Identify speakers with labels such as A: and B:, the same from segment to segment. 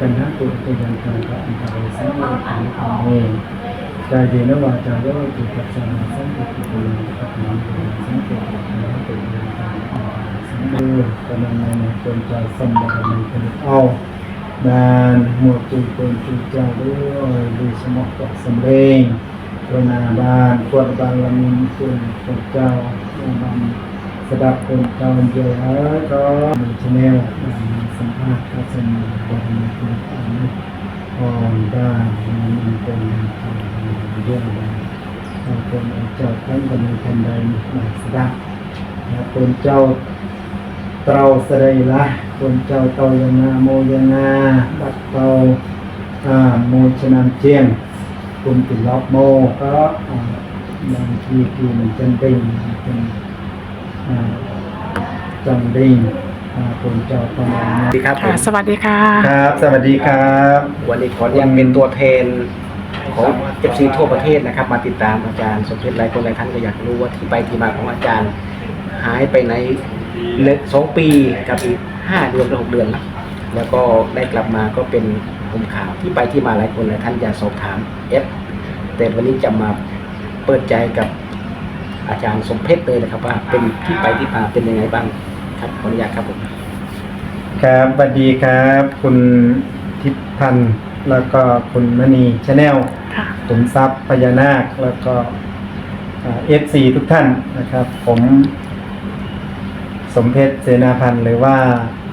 A: ปัญหาตัวตัวยันการกับอันตรายสังเวชของตัวเองใจเดียววาจาโยติปัจจาสังเกติปุญปัจจังสังเกติปุญตุยันการอันตรายสังเวชกำลังในคนใจสมบัติในคนเอาดานหมวดตุคนจุจาด้วยดูสมองกับสำเร็จตัวนาบานควรบางลำมีคุณพระเจ้าบาง ស្ដាប់កូនតោយល់ហើយក៏មិនឆ្នះសម្ភារថាសំបងខ្លួនអនអនដាមិនទៅយល់ដែរកូនចោតតែមិនខាងដៃបានស្ដាប់កូនចោតត្រូវស្រីឡាស់កូនចៅតយនាមោយនាបាត់តោអាមួយឆ្នាំជាងគុំត្រឡប់មកក៏នឹងជាគូមិនចឹងវិញ จียงคุณติล็อกโมก็บางทีคือมันจำเป็นเป็นจังดิงคนเจ้าประมาณ
B: สวัสดีครับผ
C: ค่ะ
B: ม
C: สวัสดีค่ะ
A: ครับ สวัสดีครับ
B: วันนี้ขออนุญาตเป็นตัวแทนของเอฟซีทั่วประเทศนะครับ มาติดตามอาจารย์สมเพชรหลายคนหลายท่านก็อยากรู้ว่าที่ไปที่มาของอาจารย์ หายไปในเลสองปีกับอีกห้าเดือนหรือหกเดือนละแล้วก็ได้กลับมาก็เป็นผมข่าวที่ไปที่มาหลายคนหลายท่านอยากสอบถามเอฟแต่วันนี้จะมาเปิดใจกับ อาจารย์สมเพชรเลยนะครับว่าเป็นที่ไปที่มาเป็นยังไงบ้างครับขออนุญาตครับผม
A: ครับสวัสดีครับ คุณทิพย์พันธ์แล้วก็คุณมณีชาแนล
C: ค่ะ
A: ขุมทรัพย์พญานาค แล้วก็เอฟซีทุกท่านนะครับ ผมสมเพชรเสนาพันธ์หรือว่า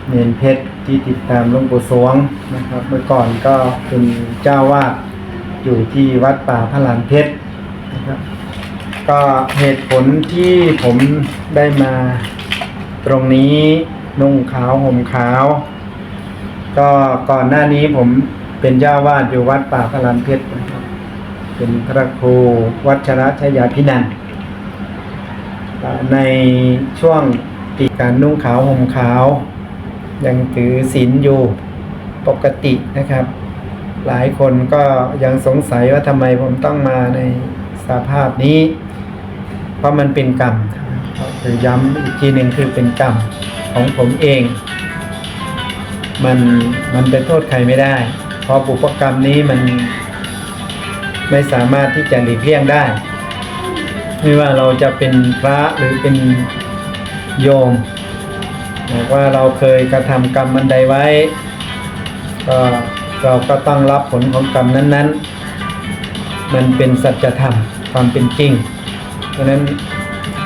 A: เมนเพชรที่ติดตามหลวงปู่สวงนะครับ เมื่อก่อนก็เป็นเจ้าวาดอยู่ที่วัดป่าพระลานเพชรนะครับ ก็เหตุผลที่ผมได้มาตรงนี้นุ่งขาวห่มขาว ก็ก่อนหน้านี้ผมเป็นเจ้าวาดอยู่วัดป่าพระลานเพชรนะครับเป็นพระครูวัชระชยาพินันในช่วงปีการนุ่งขาวห่มขาว ยังถือศีลอยู่ปกตินะครับ หลายคนก็ยังสงสัยว่าทำไมผมต้องมาในสภาพนี้ เพราะมันเป็นกรรมก็คือย้ำอีกทีหนึ่งคือเป็นกรรมของผมเอง มันมันเป็นโทษใครไม่ได้ เพราะบุพกรรมนี้มันไม่สามารถที่จะหลีกเลี่ยงได้ ไม่ว่าเราจะเป็นพระหรือเป็นโยมบอกว่าเราเคยกระทำกรรมมันใดไว้ ก็เราก็ต้องรับผลของกรรมนั้น ๆ มันเป็นสัจธรรมความเป็นจริง ฉะนั้น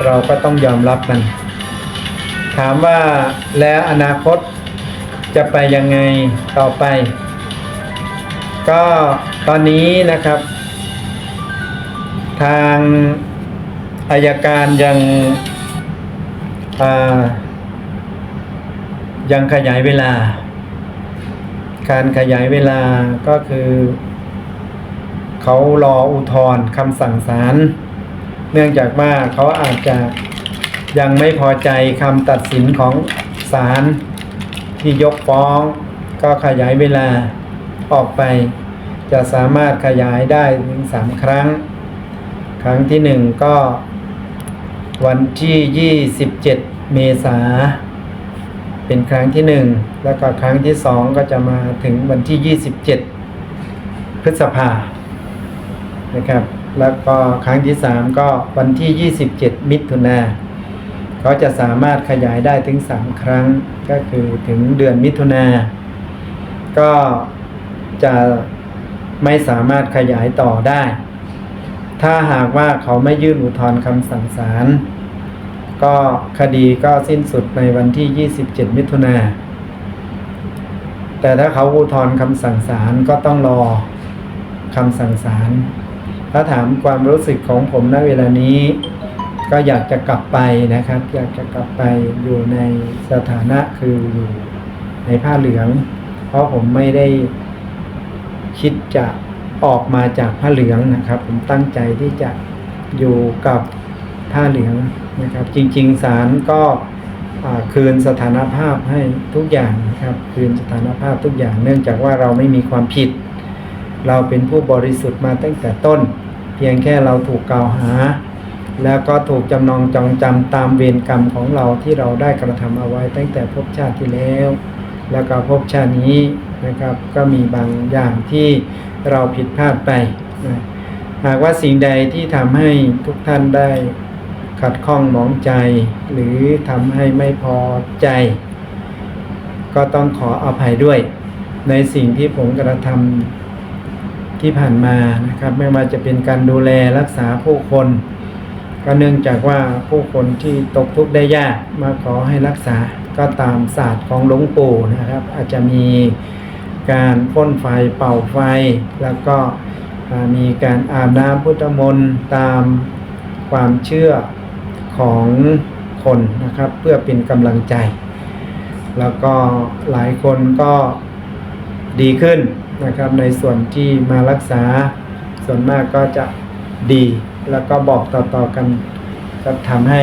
A: เราก็ต้องยอมรับมัน ถามว่าแล้วอนาคตจะไปยังไงต่อไป ก็ตอนนี้นะครับ ทางอายการยังยังขยายเวลา การขยายเวลาก็คือ เขารออุทธรณ์คำสั่งศาล เนื่องจากว่าเขาอาจจะยังไม่พอใจคำตัดสินของศาลที่ยกฟ้อง ก็ขยายเวลาออกไป จะสามารถขยายได้ถึงสามครั้ง ครั้งที่หนึ่งก็ วันที่ 27 เมษาเป็นครั้งที่หนึ่งแล้วก็ครั้งที่สองก็จะมาถึงวันที่ 27 พฤษภานะครับ แล้วก็ครั้งที่สามก็วันที่ 27 มิถุนาเขาจะสามารถขยายได้ถึง 3 ครั้งก็คือถึงเดือนมิถุนาก็จะไม่สามารถขยายต่อได้ ถ้าหากว่าเขาไม่ยื่นอุทธรณ์คำสั่งศาลก็คดีก็สิ้นสุดในวันที่ 27 มิถุนาแต่ถ้าเขาอุทธรณ์คำสั่งศาลก็ต้องรอคำสั่งศาล ถ้าถามความรู้สึกของผมณเวลานี้ ก็อยากจะกลับไปนะครับ อยากจะกลับไปอยู่ในสถานะคืออยู่ในผ้าเหลือง เพราะผมไม่ได้คิดจะออกมาจากผ้าเหลืองนะครับ ผมตั้งใจที่จะอยู่กับผ้าเหลืองนะครับ จริง ๆ ศาลก็คืนสถานภาพให้ทุกอย่างนะครับ คืนสถานภาพทุกอย่างเนื่องจากว่าเราไม่มีความผิด เราเป็นผู้บริสุทธิ์มาตั้งแต่ต้น เพียงแค่เราถูกกล่าวหา แล้วก็ถูกจำนองจองจำตามเวรกรรมของเราที่เราได้กระทำเอาไว้ตั้งแต่ภพชาติที่แล้ว แล้วก็ภพชาตินี้นะครับก็มีบางอย่างที่เราผิดพลาดไปนะหากว่าสิ่งใดที่ทำให้ทุกท่านได้ขัดข้องหมองใจ หรือทำให้ไม่พอใจ ก็ต้องขออภัยด้วย ในสิ่งที่ผมกระทำ ที่ผ่านมานะครับ ไม่ว่าจะเป็นการดูแลรักษาผู้คน ก็เนื่องจากว่าผู้คนที่ตกทุกข์ได้ยากมาขอให้รักษาก็ตามศาสตร์ของหลวงปู่นะครับ อาจจะมีการพ่นไฟเป่าไฟ แล้วก็มีการอาบน้ำพุทธมนต์ตามความเชื่อของคนนะครับ เพื่อเป็นกำลังใจ แล้วก็หลายคนก็ดีขึ้น นะครับ ในส่วนที่มารักษาส่วนมากก็จะดี แล้วก็บอกต่อๆกันก็ทำให้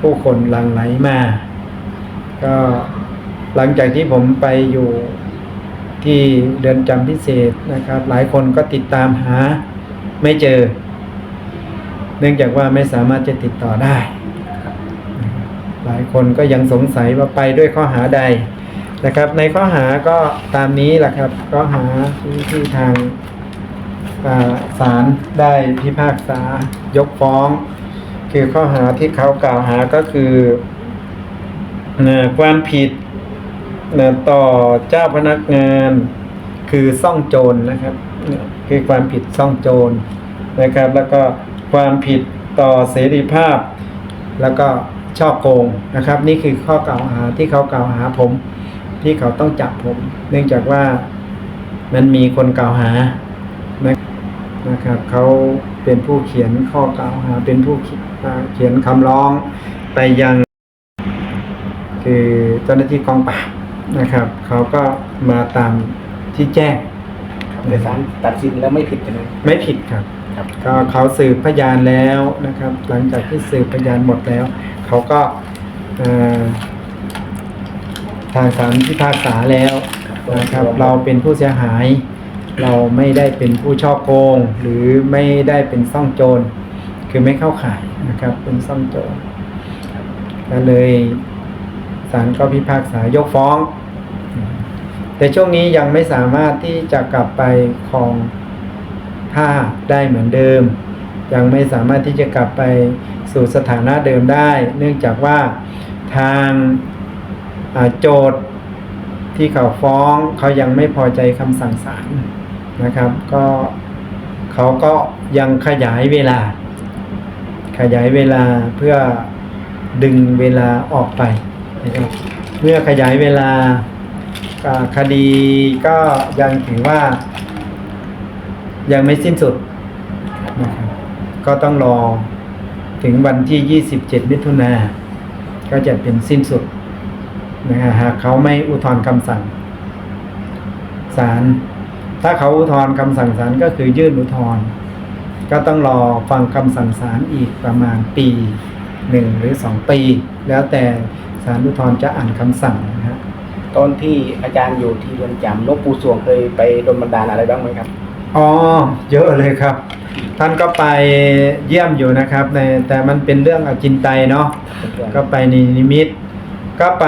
A: ผู้คนหลั่งไหลมา ก็หลังจากที่ผมไปอยู่ที่เรือนจำพิเศษนะครับ หลายคนก็ติดตามหาไม่เจอ เนื่องจากว่าไม่สามารถจะติดต่อได้ หลายคนก็ยังสงสัยว่าไปด้วยข้อหาใด นะครับ ในข้อหาก็ตามนี้แหละครับข้อหาที่ที่ทางอ่าศาลได้พิพากษายกฟ้อง คือข้อหาที่เขากล่าวหาก็คือความผิดต่อเจ้าพนักงานคือซ่องโจรนะครับ คือความผิดซ่องโจรนะครับ แล้วก็ความผิดต่อเสรีภาพ แล้วก็ช่อโกงนะครับ นี่คือข้อกล่าวหาที่เขากล่าวหาผม ที่เขาต้องจับผม เนื่องจากว่ามันมีคนกล่าวหานะนะครับเขาเป็นผู้เขียนข้อกล่าวหา เป็นผู้เขียนอ่าเขียนคำร้องไปยัง คือเจ้าหน้าที่กองปราบนะครับ เขาก็มาตามที่แจ้ง
B: ในศาลตัดสินแล้วไม่ผิดใช่ไหม
A: ไม่ผิดครับ
B: ครับ
A: ก็เขาสืบพยานแล้วนะครับ หลังจากที่สืบพยานหมดแล้ว เขาก็เอ่อ ทางศาลพิพากษาแล้วนะครับ เราเป็นผู้เสียหาย เราไม่ได้เป็นผู้ช่อโกง หรือไม่ได้เป็นซ่องโจร คือไม่เข้าข่ายนะครับ เป็นซ่องโจรก็เลยศาลก็พิพากษายกฟ้อง แต่ช่วงนี้ยังไม่สามารถที่จะกลับไปครองถ้าได้เหมือนเดิม ยังไม่สามารถที่จะกลับไปสู่สถานะเดิมได้ เนื่องจากว่าทาง โจทย์ที่เขาฟ้องเขายังไม่พอใจคำสั่งศาลนะครับ ก็เขาก็ยังขยายเวลา ขยายเวลาเพื่อดึงเวลาออกไปนะครับเมื่อขยายเวลาคดีก็ยังถือว่า ยังไม่สิ้นสุดนะครับก็ต้องรอถึงวันที่ 27 มิถุนาก็จะเป็นสิ้นสุด นะฮะหากเขาไม่อุทธรณ์คำสั่งศาลถ้าเขาอุทธรณ์คำสั่งศาลก็คือยื่นอุทธรณ์ก็ต้องรอฟังคำสั่งศาลอีกประมาณปีหนึ่งหรือสองปี แล้วแต่ศาลอุทธรณ์จะอ่านคำสั่งนะฮะ
B: ตอนที่อาจารย์อยู่ที่เรือนจำหลวงปู่สวงเคยไปโดนบันดาลอะไรบ้างไหมครับ
A: อ๋อเยอะเลยครับ ท่านก็ไปเยี่ยมอยู่นะครับในแต่มันเป็นเรื่องอจินไตยเนาะก็ไปในนิมิต ก็ไป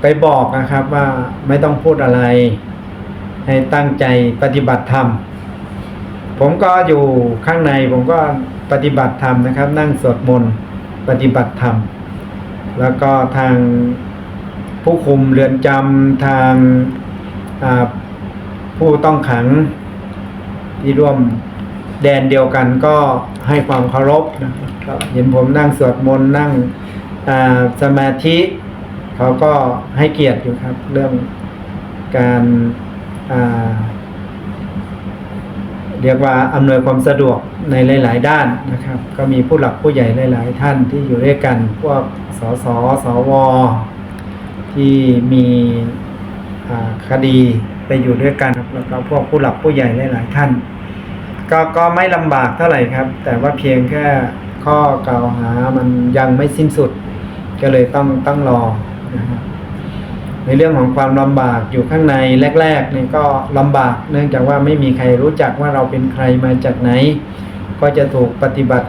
A: ไปบอกนะครับว่าไม่ต้องพูดอะไร ให้ตั้งใจปฏิบัติธรรม ผมก็อยู่ข้างในผมก็ปฏิบัติธรรมนะครับ นั่งสวดมนต์ปฏิบัติธรรม แล้วก็ทางผู้คุมเรือนจำทางผู้ต้องขังที่ร่วมแดนเดียวกันก็ให้ความเคารพนะครับเห็นผมนั่งสวดมนต์นั่ง สมาธิเขาก็ให้เกียรติอยู่ครับ เรื่องการเรียกว่าอำนวยความสะดวกในหลาย ๆ ด้านนะครับ ก็มีผู้หลักผู้ใหญ่หลาย ๆ ท่านที่อยู่ด้วยกัน พวกสสสว ที่มีคดีไปอยู่ด้วยกันครับแล้วก็พวกผู้หลักผู้ใหญ่หลาย ๆ ท่าน ก็ก็ไม่ลำบากเท่าไหร่ครับ แต่ว่าเพียงแค่ข้อกล่าวหามันยังไม่สิ้นสุด ก็เลยต้องต้องรอนะครับในเรื่องของความลำบากอยู่ข้างในแรกๆนี่ก็ลำบาก เนื่องจากว่าไม่มีใครรู้จักว่าเราเป็นใครมาจากไหน ก็จะถูกปฏิบัติ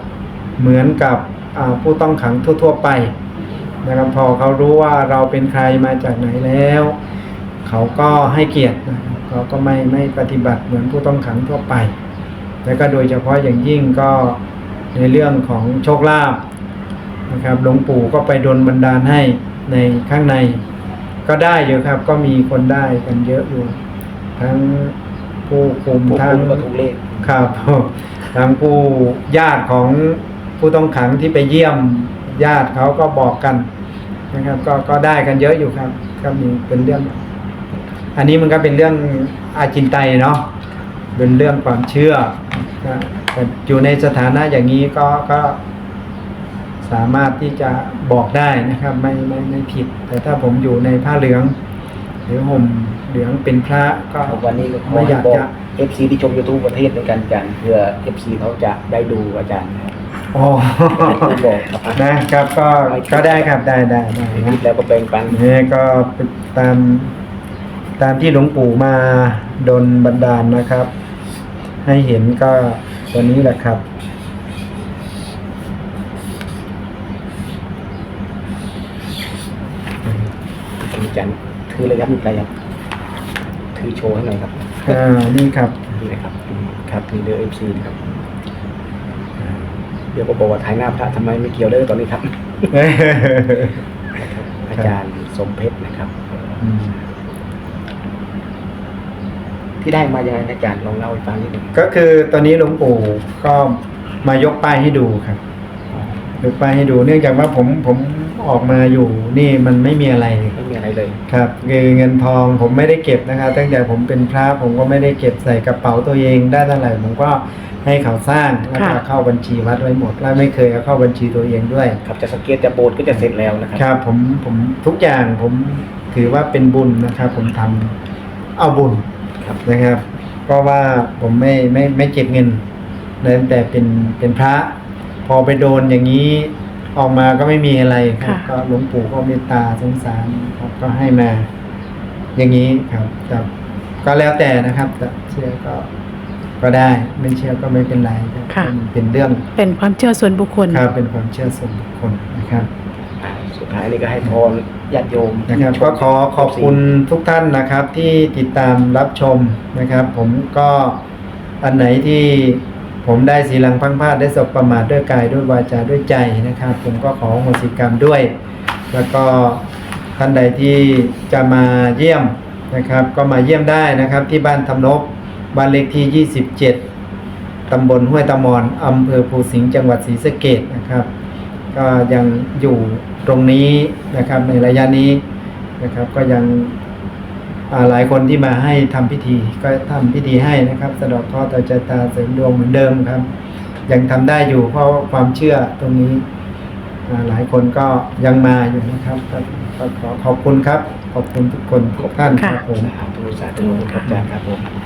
A: เหมือนกับผู้ต้องขังทั่ว ๆ ไปนะครับพอเขารู้ว่าเราเป็นใครมาจากไหนแล้ว เขาก็ให้เกียรติเขาก็ไม่ไม่ปฏิบัติเหมือนผู้ต้องขังทั่วไป แล้วก็โดยเฉพาะอย่างยิ่งก็ในเรื่องของโชคลาภ นะครับหลวงปู่ก็ไปดลบันดาลให้ในข้างใน ก็ได้เยอะครับ ก็มีคนได้กันเยอะอยู่ ทั้งผู้คุม
B: ผู้
A: ทั้
B: คุ
A: ง
B: มก็ถูกเลข
A: ครับทั้งผู้ญาติของผู้ต้องขังที่ไปเยี่ยมญาติเขาก็บอกกันนะครับ ก็ก็ได้กันเยอะอยู่ครับ ก็มีเป็นเรื่อง อันนี้มันก็เป็นเรื่องอาจินไตยเนาะเป็นเรื่องความเชื่อนะแต่อยู่ในสถานะอย่างนี้ก็ก็ สามารถที่จะบอกได้นะครับ ไม่ไม่ไม่ผิด แต่ถ้าผมอยู่ในผ้าเหลือง หรือห่มเหลืองเป็นพระก็
B: วันนี้ก็ขอ
A: ไม่อ
B: ให้
A: ยาก
B: บอก
A: จะ
B: FC ที่ชม YouTube ประเทศด้วยกันอาจารย์เพื่อ FC เขาจะได้ดูอาจารย์นะครับ
A: อ๋อ
B: บอกครับ
A: นะครับก็ก็ได้ครับได้ได้ได้
B: คิ
A: นะ
B: ดแล้วก็แบ่งปัน
A: นี่ก็ตามตามที่หลวงปู่มาดนบันดาลนะครับ ให้เห็นก็ตัวนี้แหละครับ
B: อาจารย์ถือเลยครับมีใครครับถือโชว์ให้หน่อยครับ
A: อ่านี่ครับ
B: นี่นะครับครับนี่เดอ FC นะครับเดี๋ยวก็บอกว่าถ่ายหน้าพระทำไมไม่เกี่ยวเลยตอนนี้ครับ อาจารย์สมเพชรนะครับ
A: อืม
B: ที่ได้มายังไงอาจารย์ลองเล่าให้ฟังนิดหนึ่ง
A: ก็คือตอนนี้หลวงปู่ก็มายกป้ายให้ดูครับยกป้ายให้ดูเนื่องจากว่าผมผม ออกมาอยู่นี่มันไม่มีอะไร
B: ไม่มีอะไรเลย
A: ครับคือเงินทองผมไม่ได้เก็บนะครับตั้งแต่ผมเป็นพระผมก็ไม่ได้เก็บใส่กระเป๋าตัวเองได้เท่าไหร่ผมก็ให้เขาสร้างแล้วก็
C: ค่ะ
A: เข้าบัญชีวัดไว้หมด แล้วไม่เคยเอาเข้าบัญชีตัวเองด้วย
B: ครับจะสังเกตจะโบสถ์ก็จะเสร็จแล้วนะครับ
A: ครับผมผมทุกอย่างผมถือว่าเป็นบุญนะครับผมทำเอาบุญ
B: ครับ
A: นะครับเพราะว่าผมไม่ไม่ไม่เก็บเงินตั้งแต่เป็นเป็นพระ พอไปโดนอย่างนี้ ออกมาก็ไม่มีอะไรครับ
C: ค่ะ
A: ก็หลวงปู่ก็เมตตาสงสารครับก็ให้มา อย่างนี้ครับแต่ก็แล้วแต่นะครับแต่เชื่อก็ก็ได้ ไม่เชื่อก็ไม่เป็นไรครับ
C: ค่ะ
A: มันเป็นเรื่อง
C: เป็นความเชื่อส่วนบุคคล
A: ครับเป็นความเชื่อส่วนบุคคลนะครับ
B: อ่าสุดท้ายนี่ก็ให้พรญาติโยม
A: นะครับ
B: ที่ชม
A: ก็ขอขอบคุณทุกท่านนะครับที่ติดตามรับชมนะครับ ผมก็อันไหนที่ ผมได้สีลังพังพาดได้สบประมาทด้วยกายด้วยวาจาด้วยใจนะครับ ผมก็ขอโหสิกรรมด้วย แล้วก็ท่านใดที่จะมาเยี่ยมนะครับ ก็มาเยี่ยมได้นะครับ ที่บ้านทำนบบ้านเลขที่ 27 ตำบลห้วยตะมอนอำเภอภูสิงห์จังหวัดศรีสะเกดนะครับ ก็ยังอยู่ตรงนี้นะครับในระยะนี้นะครับ ก็ยัง หลายคนที่มาให้ทำพิธีก็ทำพิธีให้นะครับ สะเดอกข้อต่อใจตาเสริมดวงเหมือนเดิมครับ ยังทำได้อยู่เพราะความเชื่อตรงนี้อ่าหลายคนก็ยังมาอยู่นะครับก็ก็ขอขอบคุณครับ ขอบคุณทุกคนทุกท่านครับผม
B: สาธุสาธุครับอาจารย์ครับผม